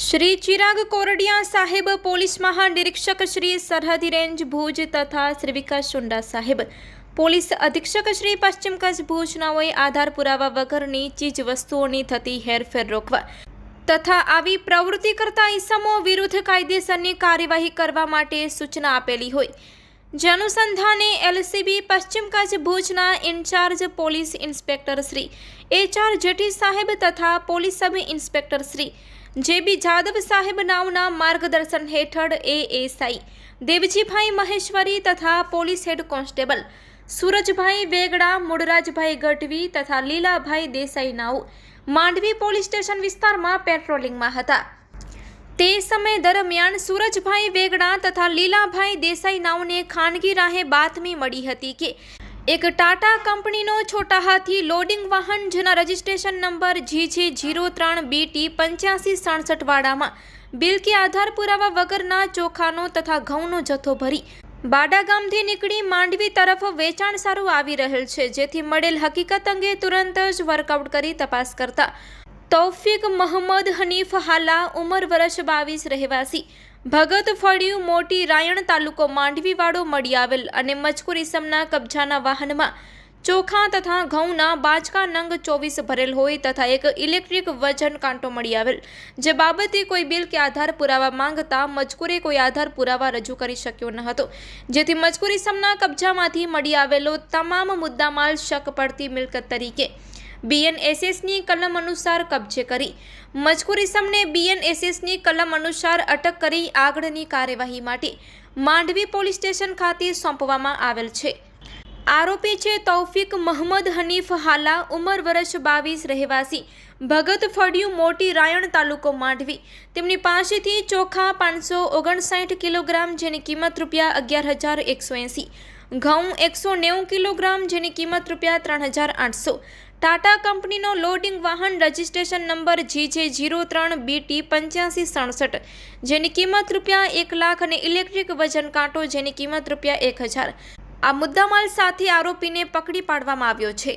શ્રી ચિરાગ કોરડિયા સાહેબ, પોલીસ મહાનિરીક્ષક શ્રી સરહદી રેન્જ ભુજ તથા શ્રી વિકાસ સુંડા સાહેબ. પોલીસ અધિક્ષક શ્રી પશ્ચિમ કચ્છ ભુજનાઓએ આધાર પુરાવા વગરની ચીજ વસ્તુઓની થતી હેરફેર રોકવા તથા આવી પ્રવૃત્તિ કરતા ઈસમો વિરુદ્ધ કાયદેસરની કાર્યવાહી કરવા માટે સૂચના આપેલી હોય. જે અનુસંધાને એલસીબી પશ્ચિમ કચ્છ ભુજના in charge police inspector Shri HR JT સાહેબ તથા police sub inspector Shri JB Jadav સાહેબ નામના માર્ગદર્શન હેઠળ એએસઆઈ, દેવજીભાઈ મહેશ્વરી તથા police head constable Surajbhai Vegda Mulrajbhai Gadhvi તથા લીલાભાઈ દેસાઈ નાઉ માંડવી પોલીસ સ્ટેશન વિસ્તારમાં પેટ્રોલિંગમાં હતા. તે સમય દરમિયાન સૂરજભાઈ વેગડા તથા લીલાભાઈ દેસાઈ નાવને ખાનગી રાહે બાતમી મળી હતી કે એક ટાટા કંપનીનો છોટા હાથી લોડિંગ વાહન જેના registration number G G zero ત્રણ બીટી પંચ્યાસી સડસઠ વાળામાં બિલ કે આધાર પુરાવા વગરના ચોખાનો તથા ઘઉંનો જથ્થો ભરી બાડા ગામથી નીકળી માંડવી તરફ વેચાણ સારું આવી રહેલ છે, જેથી મળેલ હકીકત અંગે તુરંત જ વર્કઆઉટ કરી તપાસ કરતા તૌફિક મહમદ હનીફ હાલા ઉંમર વર્ષ બાવીસ રહેવાસી. ભગત ફળિયું મોટી રાયણ તાલુકો માંડવીવાળો મળી આવેલ અને મજકુર ઇસમના કબજાના વાહનમાં ચોખા તથા ઘઉંના બાચકા નંગ ચોવીસ ભરેલ હોય તથા એક ઇલેક્ટ્રિક વજન કાંટો મળી આવેલ. જે બાબતે કોઈ બિલ કે આધાર પુરાવા માંગતા મજકૂરે કોઈ આધાર પુરાવા રજૂ કરી શક્યો ન હતો. જેથી મજકુર ઇસમના કબજામાંથી મળી આવેલો તમામ મુદ્દામાલ શક પડતી મિલકત તરીકે બીએનએસએસની કલમ અનુસાર કબજે કરી. મજકૂર ઇસમને બીએનએસએસની કલમ અનુસાર અટક કરી આગળની કાર્યવાહી માટે માંડવી પોલીસ સ્ટેશન ખાતે સોંપવામાં આવેલ છે. આરોપી છે તૌફિક મહમદ હનીફ હાલા, ઉંમર વર્ષ બાવીસ, રહેવાસી. ભગત ફળિયું, મોટી રાયણ તાલુકો માંડવી. તેમની પાસેથી ચોખા પાંચસો ઓગણસાઠ કિલોગ્રામ જેની કિંમત રૂપિયા અગિયાર હજાર એકસો એંસી. ઘઉં એકસો નેવું કિલોગ્રામ જેની કિંમત રૂપિયા ત્રણ હજાર આઠસો. ટાટા કંપનીનો લોડિંગ વાહન રજિસ્ટ્રેશન નંબર જી જીરો ત્રણ બીટી પંચ્યાસી સડસઠ, જેની કિંમત રૂપિયા એક લાખ અને ઇલેક્ટ્રિક વજન કાંટો જેની કિંમત રૂપિયા એક હજાર. આ મુદ્દામાલ સાથે આરોપીને પકડી પાડવામાં આવ્યો છે.